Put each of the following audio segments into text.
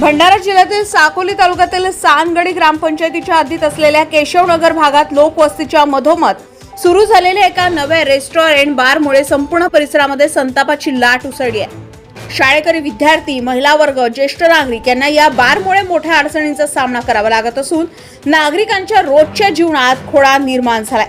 भंडारा जिल्ह्यातील साकोली तालुक्यातील सानगडी ग्रामपंचायतीच्या हद्दीत असलेल्या केशवनगर भागात लोकवस्तीच्या मधोमध सुरू झालेल्या एका नव्या रेस्टॉरंट बारमुळे संपूर्ण परिसरामध्ये संतापाची लाट उसळली आहे. शाळेकरी विद्यार्थी महिला वर्ग ज्येष्ठ नागरिक यांना या बारमुळे मोठ्या अडचणींचा सामना करावा लागत असून नागरिकांच्या रोजच्या जीवनात खोडा निर्माण झालाय.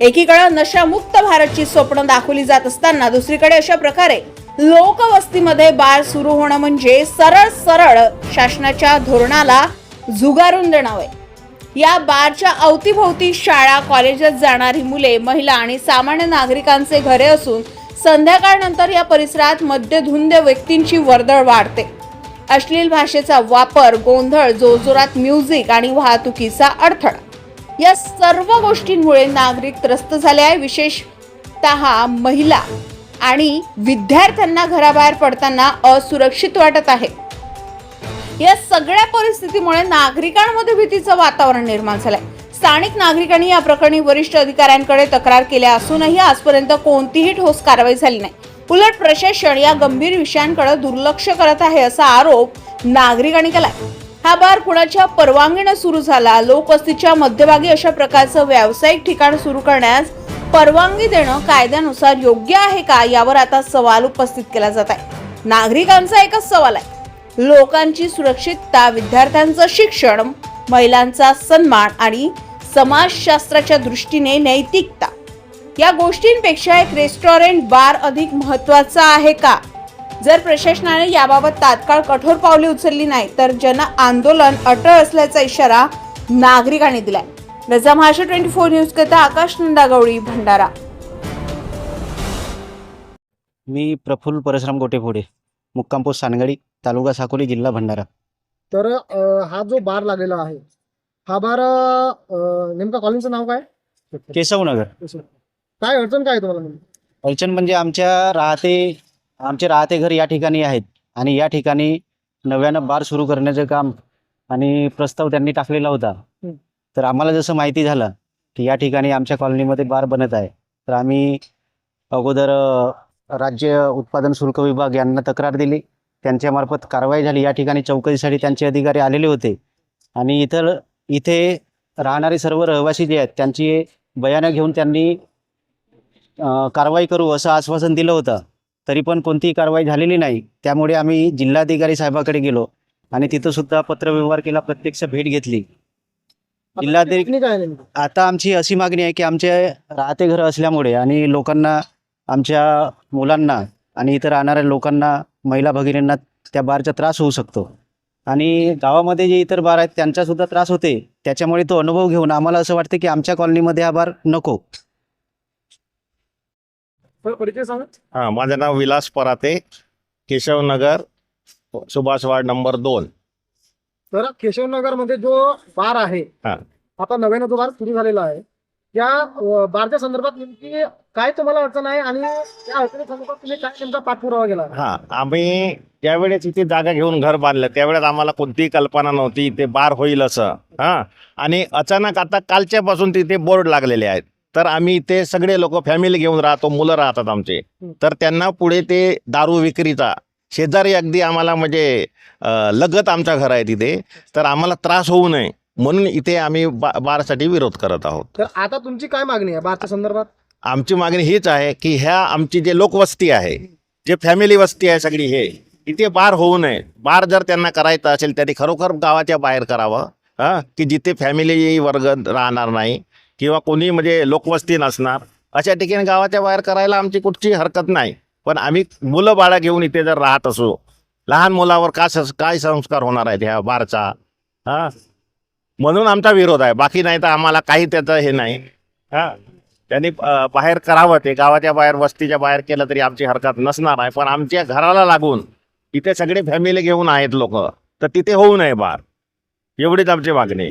एकीकडे नशामुक्त भारतची स्वप्न दाखवली जात असताना दुसरीकडे अशा प्रकारे लोकवस्तीमध्ये बार सुरू होणं म्हणजे सरळ सरळ शासनाच्या धोरणाला झुगारून देणं आहे या बारच्या अवतीभोवती शाळा कॉलेजात जाणारी मुले महिला आणि सामान्य नागरिकांचे घरे असून संध्याकाळनंतर या परिसरात मद्यधुंद व्यक्तींची वर्दळ वाढते. अश्लील भाषेचा वापर गोंधळ जोरजोरात म्युझिक आणि वाहतुकीचा अडथळा. या सर्व गोष्टींमुळे नागरिक त्रस्त झाले आहे. विशेषतः महिला. आणि विद्यार्थ्यांना घराबाहेर पडताना असुरक्षित वाटत आहे. या सगळ्या परिस्थितीमुळे नागरिकांमध्ये भीतीचं वातावरण निर्माण झालंय. स्थानिक नागरिकांनी या प्रकरणी वरिष्ठ अधिकाऱ्यांकडे तक्रार केल्या असूनही आजपर्यंत कोणतीही ठोस कारवाई झाली नाही. उलट प्रशासन या गंभीर विषयांकडे दुर्लक्ष करत आहे असा आरोप नागरिकांनी केलाय. हा बार कुणाच्या परवानगीनं सुरू झाला. लोकवस्तीच्या मध्यभागी अशा प्रकारचं व्यावसायिक ठिकाण सुरू करण्यास परवानगी देणं कायद्यानुसार योग्य आहे का यावर आता सवाल उपस्थित केला जात आहे. नागरिकांचा एकच सवाल आहे. लोकांची सुरक्षितता विद्यार्थ्यांचं शिक्षण महिलांचा सन्मान आणि समाजशास्त्राच्या दृष्टीने नैतिकता. या गोष्टींपेक्षा एक रेस्टॉरंट बार अधिक महत्त्वाचा आहे का? जर प्रशासनाने याबाबत तात्काळ कठोर पावले उचलली नाही तर जन आंदोलन अटळ असल्याचा इशारा नागरिकांनी दिलाय. रजा महाराष्ट्र ट्वेंटी फोर न्यूज करता आकाश नंदागवळी भंडारा. मी प्रफुल्ल परशुराम गोटेफोडे मुक्काम पोस्ट सानगडी तालुका साकोली जिल्हा भंडारा. तर अ, हा जो बार लागलेला आहे हा बार अ, नेमका कॉलेजचं नाव काय? केशवनगर. काय अडचण काय आहे तुम्हाला नेमकी? अडचण म्हणजे आमच्या राहते आमचे राहते घर या ठिकाणी आहेत आणि या ठिकाणी नव्यानं बार सुरू करण्याचं काम आणि प्रस्ताव त्यांनी टाकलेला होता. तर आम्हाला जसं माहिती झालं की या ठिकाणी आमच्या कॉलनीमध्ये बार बनत आहे. तर आम्ही अगोदर राज्य उत्पादन शुल्क विभाग यांना तक्रार दिली. त्यांच्यामार्फत कारवाई झाली. या ठिकाणी चौकशीसाठी त्यांचे अधिकारी आलेले होते. आणि इतर इथे राहणारे सर्व रहिवासी जे आहेत त्यांची बयानं घेऊन त्यांनी कारवाई करू असं आश्वासन दिलं होतं. तरी पण कोणतीही कारवाई झालेली नाही. त्यामुळे आम्ही जिल्हाधिकारी साहेबाकडे गेलो आणि तिथंसुद्धा पत्रव्यवहार केला प्रत्यक्ष भेट घेतली. जिल्हाधिकारी- मागणी काय आहे नेमकी. आता आमची अशी मागणी आहे की आमचे राहते घरं असल्यामुळे आणि लोकांना आमच्या मुलांना आणि इथं राहणाऱ्या लोकांना महिला भगिनींना त्या बारचा त्रास होऊ शकतो. आणि गावामध्ये जे इतर बार आहेत त्यांचा सुद्धा त्रास होते. त्याच्यामुळे तो अनुभव घेऊन आम्हाला असं वाटतं की आमच्या कॉलनीमध्ये हा बार नको. प- परिचय सांगा. हां माझं नाव विलास पराते केशवनगर सुभाष वार्ड नंबर दोन. तर केशवनगरमध्ये जो बार आहे हा. आता नव्यानं जो बार सुरू झालेला आहे त्या अ, बारच्या संदर्भात नेमकी काय तुम्हाला अडचण आहे आणि त्या अडचणी संदर्भात तुम्ही काय नेमका पाठपुरावा केला? हां आम्ही त्यावेळेस इथे जागा घेऊन घर बांधलं. त्यावेळेस आम्हाला कोणतीही कल्पना नव्हती इथे बार होईल असं. हां? आणि अचानक आता कालच्यापासून तिथे बोर्ड लागलेले आहेत. तर आम्ही इथे सगळे लोक फॅमिली घेऊन राहतो मुलं राहतात आमचे. तर त्यांना पुढे ते दारू विक्रीचा शेजारी अगदी आम्हाला म्हणजे लगत आमचं घर आहे तिथे. तर आम्हाला त्रास होऊ नये म्हणून इथे आम्ही बा बारसाठी विरोध करत आहोत. तर आता तुमची काय मागणी आहे बारच्या संदर्भात? आमची मागणी हीच आहे की ह्या आमची जे लोकवस्ती आहे जे फॅमिली वस्ती आहे सगळी हे इथे बार होऊ नये. बार जर त्यांना करायचं असेल त्यांनी खरोखर गावाच्या बाहेर करावं हां? की जिथे फॅमिली वर्ग राहणार नाही किंवा कोणी म्हणजे लोकवस्ती नसणार अशा ठिकाणी गावाच्या बाहेर करायला आमची कुठची हरकत नाही. पण आम्ही मुलं बाळा घेऊन इथे जर राहत असू लहान मुलावर का सं काय संस्कार होणार आहेत ह्या बारचा? हा? म्हणून आमचा विरोध आहे. बाकी नाही तर आम्हाला काही त्याचं हे नाही. हा? त्यांनी बाहेर करावं ते. गावाच्या बाहेर वस्तीच्या बाहेर केलं तरी आमची हरकत नसणार आहे. पण आमच्या घराला लागून इथे सगळे फॅमिली घेऊन आहेत लोक. तर तिथे होऊ नये बार एवढीच आमची मागणी